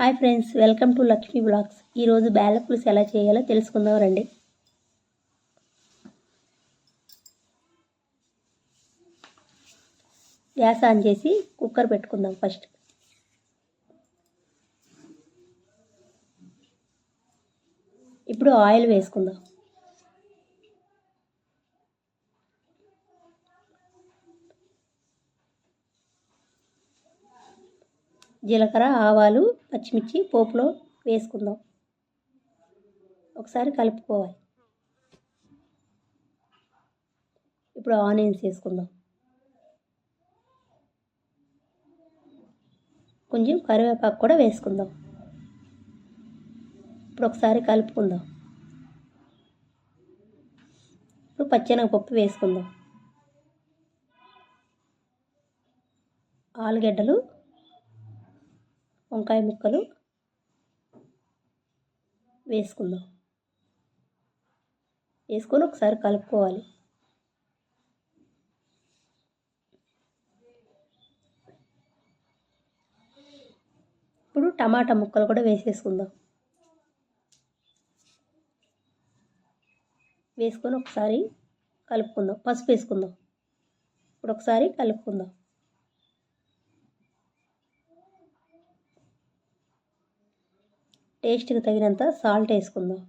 Hi friends welcome to Lakshmi blogs. ఈరోజు బేల పులుసు ఎలా చేయాలో తెలుసుకుందాం రండి గ్యాస్ ఆన్ చేసి కుక్కర్ పెట్టుకుందాం ఫస్ట్. ఇప్పుడు ఆయిల్ వేసుకుందాం. జీలకర్ర ఆవాలు పచ్చిమిర్చి పోపులో వేసుకుందాం. ఒకసారి కలుపుకోవాలి. ఇప్పుడు ఆనియన్స్ వేసుకుందాం. కొంచెం కరివేపాకు కూడా వేసుకుందాం. ఇప్పుడు ఒకసారి కలుపుకుందాం. ఇప్పుడు పచ్చెనగపప్పు వేసుకుందాం. ఆలుగడ్డలు వంకాయ ముక్కలు వేసుకుందాం. వేసుకొని ఒకసారి కలుపుకోవాలి. ఇప్పుడు టమాటా ముక్కలు కూడా వేసేసుకుందాం. వేసుకొని ఒకసారి కలుపుకుందాం. పసుపు వేసుకుందాం. ఇప్పుడు ఒకసారి కలుపుకుందాం. టేస్ట్కి తగినంత సాల్ట్ వేసుకుందాం.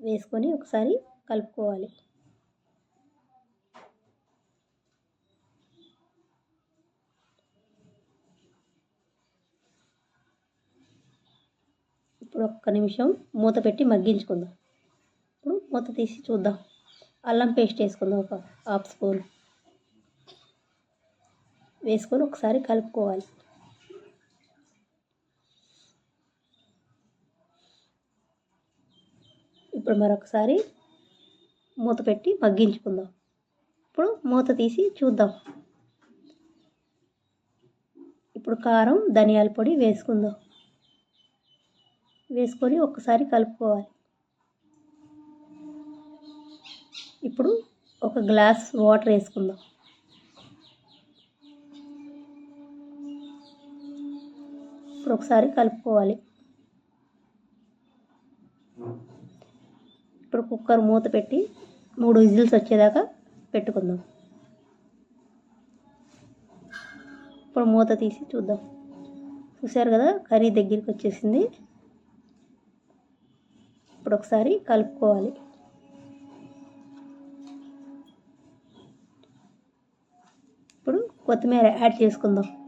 వేసుకొని ఒకసారి కలుపుకోవాలి. ఇప్పుడు ఒక్క నిమిషం మూత పెట్టి మగ్గించుకుందాం. ఇప్పుడు మూత తీసి చూద్దాం. అల్లం పేస్ట్ వేసుకుందాం ఒక హాఫ్ స్పూన్. వేసుకొని ఒకసారి కలుపుకోవాలి. ఇప్పుడు మరొకసారి మూత పెట్టి మగ్గించుకుందాం. ఇప్పుడు మూత తీసి చూద్దాం. ఇప్పుడు కారం ధనియాల పొడి వేసుకుందాం. వేసుకొని ఒక్కసారి కలుపుకోవాలి. ఇప్పుడు ఒక గ్లాస్ వాటర్ వేసుకుందాం. ఇప్పుడు ఒకసారి కలుపుకోవాలి. ఇప్పుడు కుక్కర్ మూత పెట్టి మూడు విజిల్స్ వచ్చేదాకా పెట్టుకుందాం. ఇప్పుడు మూత తీసి చూద్దాం. చూసారు కదా కర్రీ దగ్గరికి వచ్చేసింది. ఇప్పుడు ఒకసారి కలుపుకోవాలి. ఇప్పుడు కొత్తిమీర యాడ్ చేసుకుందాం.